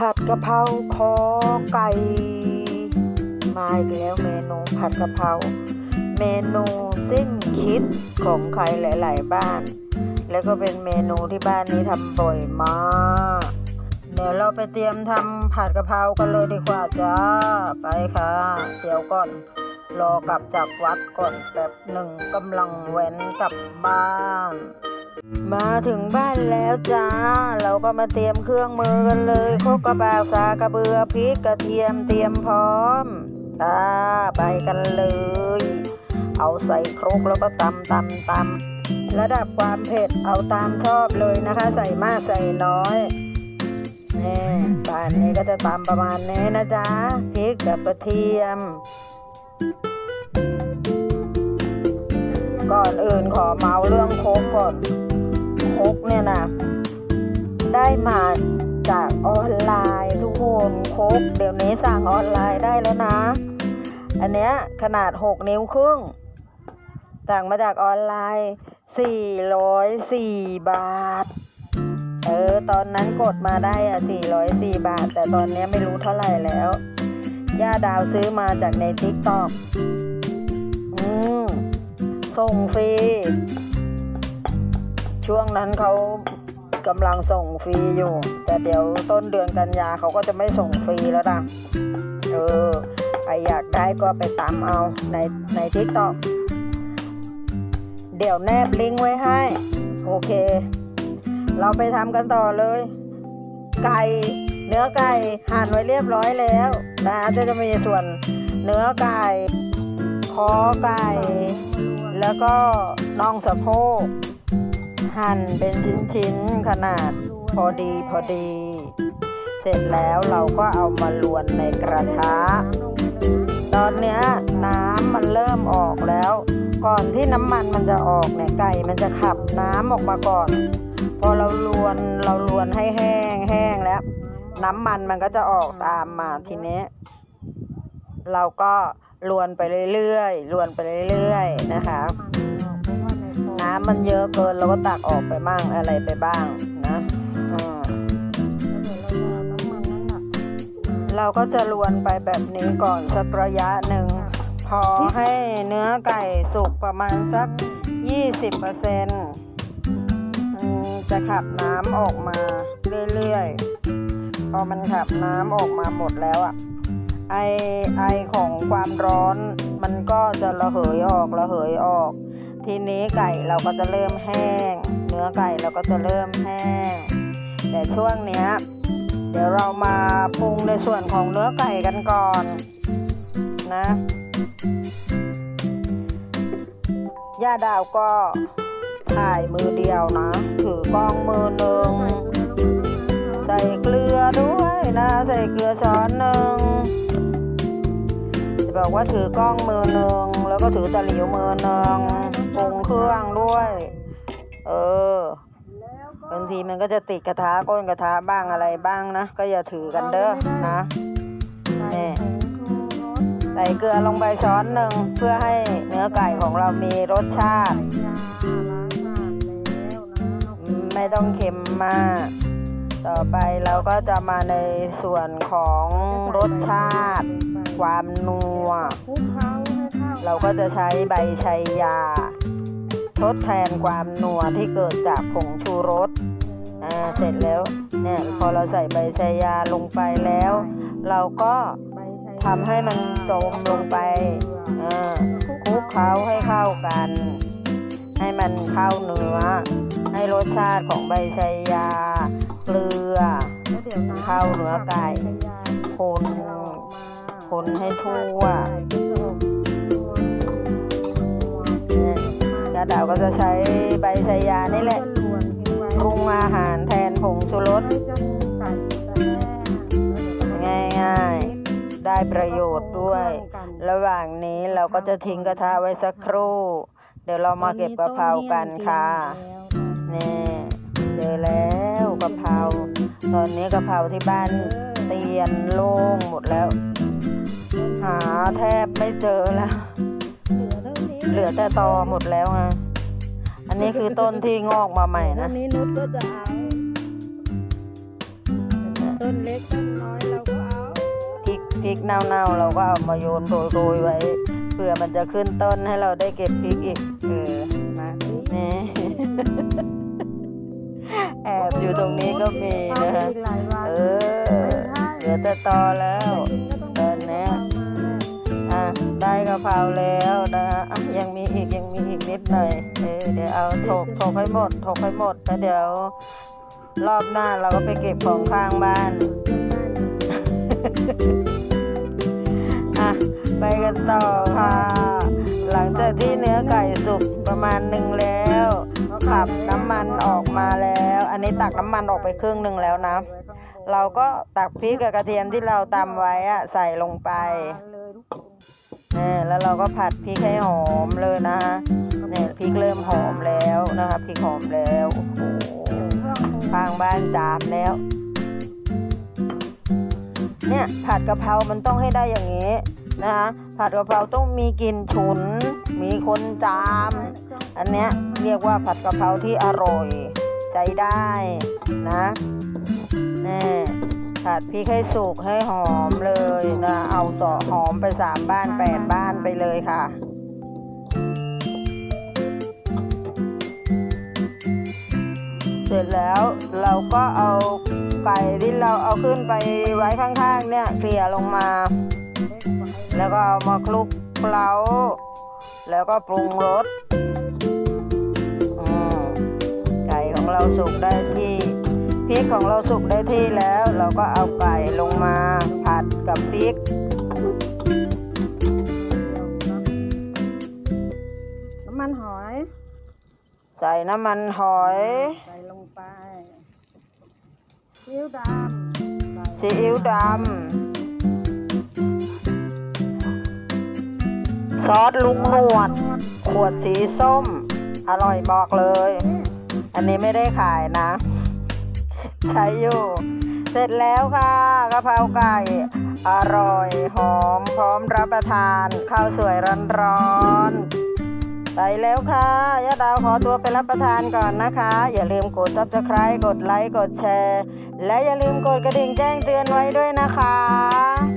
ผัดกะเพราคอไก่มาอีกแล้วเมนูผัดกะเพราเมนูสิ้นคิดของใครหลาย ๆ บ้าน แล้วก็เป็นเมนูที่บ้านนี้ทำบ่อยมากเดี๋ยวเราไปเตรียมทำผัดกะเพรากันเลยดีกว่าจ้าไปค่ะ เดี๋ยวก่อนรอกลับจากวัดก่อนแบบหนึ่งกำลังแว้นกลับบ้าน มาถึงบ้านแล้วจ้า เราก็มาเตรียมเครื่องมือกันเลยโคกกระบากสากระเบือพริกกระเทียมเตรียมพร้อมตาไปกันเลย เอาใส่ครกแล้วก็ตำตำตำระดับความเผ็ดเอาตามชอบเลยนะคะ ใส่มากใส่น้อยนี่บ้านนี้ก็จะตำประมาณนี้นะจ๊ะพริกกับกระเทียมก่อนอื่นขอเมาเรื่องโคกก่อน กเนี่ยนะได้มาจากออนไลน์ทุกคนโคกเดี๋ยวนี้สั่งออนไลน์ได้แล้วนะ อันเนี้ยขนาด 6 นิ้วครึ่ง สั่งมาจากออนไลน์ 404 บาท เออ ตอนนั้นกดมาได้อะ404 บาท แต่ตอนนี้ไม่รู้เท่าไหร่แล้ว ย่าดาวซื้อมาจากในทิกตอกอืม ส่งฟรี ช่วงนั้นเขากำลังส่งฟรีอยู่ แต่เดี๋ยวต้นเดือนกันยาเขาก็จะไม่ส่งฟรีแล้วนะเออใครอยากได้ก็ไปตามเอาในในทิกตอกเดี๋ยวแนบลิงก์ไว้ให้ โอเค เราไปทำกันต่อเลย ไก่เนื้อไก่หั่นไว้เรียบร้อยแล้วนะจะจะมีส่วนเนื้อไก่คอไก่ แล้วก็น่องสะโพก หั่นเป็นชิ้นๆขนาดพอดีพอดี เสร็จแล้วเราก็เอามาลวนในกระทะ ตอนเนี้ยน้ำมันเริ่มออกแล้ว ก่อนที่น้ำมันมันจะออกเนี่ยไก่มันจะขับน้ำออกมาก่อน พอเราลวนเราลวนให้แห้งแห้งแล้ว น้ำมันมันก็จะออกตามมาทีนี้ เราก็ลวนไปเรื่อยๆลวนไปเรื่อยๆนะคะ น้ำมันเยอะเกินเราก็ตักออกไปบ้างอะไรไปบ้างนะเราก็จะลวนไปแบบนี้ก่อนสักระยะหนึ่ง พอให้เนื้อไก่สุกประมาณสัก 20เปอร์เซ็นจะขับน้ำออกมาเรื่อยๆ พอมันขับน้ำออกมาหมดแล้วอะไอไอของความร้อนมันก็จะระเหยออกระเหยออก ทีนี้ไก่เราก็จะเริ่มแห้ง เนื้อไก่เราก็จะเริ่มแห้ง แต่ช่วงเนี้ยเดี๋ยวเรามาปรุงในส่วนของเนื้อไก่กันก่อนนะ ย่าดาวก็ถ่ายมือเดียวนะ ถือกล้องมือหนึ่งใส่เกลือด้วยนะ ใส่เกลือช้อนหนึ่งจะบอกว่าถือกล้องมือหนึ่งแล้วก็ถือตะหลิวมือหนึ่งปรุง เครื่องด้วย เออบางทีมันก็จะติดกระทะก้นกระทะบ้างอะไรบ้างนะ ก็อย่าถือกันเด้อนะนี่ใส่เกลือลงไปช้อนหนึ่งเพื่อให้เนื้อไก่ของเรามีรสชาติ ไม่ต้องเค็มมาก ต่อไปเราก็จะมาในส่วนของรสชาติ ความนัวเราก็จะใช้ใบชัยยา ทดแทนความนัวที่เกิดจากผงชูรสอ่าเสร็จแล้วเนี่ยพอเราใส่ใบชัยาลงไปแล้ว เราก็ทำให้มันจมลงไปคลุกเคล้าให้เข้ากัน ให้มันเข้าเนื้อ ให้รสชาติของใบชัยยา เกลือ เข้าเนื้อไก่คนคนให้ทั่ว เนี่ยาดาวก็จะใช้ใบชายานี่แหละปรุงอาหารแทนผงชูรสง่ายๆ ได้ประโยชน์ด้วย ระหว่างนี้เราก็จะทิ้งกระทะไว้สักครู่ เดี๋ยวเรามาเก็บกะเพรากันค่ะนี่เจอแล้วกะเพราตอนนี้กะเพราที่บ้านเตียนโล่งหมดแล้ว หาแทบไม่เจอแล้ว เหลือแต่ตอหมดแล้วไงอันนี้คือต้นที่งอกมาใหม่นะวันนี้นุชก็จะเอาต้นเล็กต้นน้อยเราก็เอาพริกพริกเน่าๆเราก็เอามาโยนโรยๆไว้เผื่อมันจะขึ้นต้นให้เราได้เก็บพริกอีกเออมานี่แอบอยู่ตรงนี้ก็มีเอานะไปคะอีกหลายวันเออเหลือแต่ตอแล้วะเพราแล้วนะฮะยังมีอีกยังมีอีกนิดหน่อยเออเดี๋ยวเอาถกถกให้หมดถกให้หมดแล้วเดี๋ยว รอบหน้าเราก็ไปเก็บของข้างบ้านอะไปกันต่อค่ะ หลังจากที่เนื้อไก่สุกประมาณหนึ่งแล้วขับน้ำมันออกมาแล้ว อันนี้ตักน้ำมันออกไปครึ่งหนึ่งแล้วนะ เราก็ตักพริกกับกระเทียมที่เราตำไว้อะใส่ลงไป แล้วเราก็ผัดพริกให้หอมเลยนะฮะเนี่ยพริกเริ่มหอมแล้วนะคะพริกหอมแล้วโอ้โหข้างบ้านจามแล้ว เนี่ยผัดกะเพรา มันต้องให้ได้อย่างนี้นะคะผัดกะเพราต้องมีกลิ่นฉุน มีคนจาม อันเนี้ยเรียกว่าผัดกะเพราที่อร่อย ใจได้นะแน่ ผัดพริกให้สุกให้หอมเลยนะ เอาต่อหอมไปสามบ้านแปดบ้านไปเลยค่ะเสร็จแล้วเราก็เอาไก่ที่เราเอาขึ้นไปไว้ข้างๆ เนี่ยเกลี่ยลงมา แล้วก็เอามาคลุกเคล้า แล้วก็ปรุงรสไก่ของเราสุกได้ที่ พริกของเราสุกได้ที่แล้ว เราก็เอาไก่ลงมาผัดกับพริก น้ำมันหอย ใส่น้ำมันหอย ใส่ลงไปซีอิ๊วดำซีอิ๊วดำซอสลุงหนวด ขวดสีส้ม อร่อยบอกเลย อันนี้ไม่ได้ขายนะ ใช้อยู่ เสร็จแล้วค่ะกะเพราไก่อร่อยหอมพร้อมรับประทานข้าวสวยร้อนๆไปแล้วค่ะยาดาวขอตัวไปรับประทานก่อนนะคะ อย่าลืมกด subscribe กดไลค์กดแชร์ และอย่าลืมกดกระดิ่งแจ้งเตือนไว้ด้วยนะคะ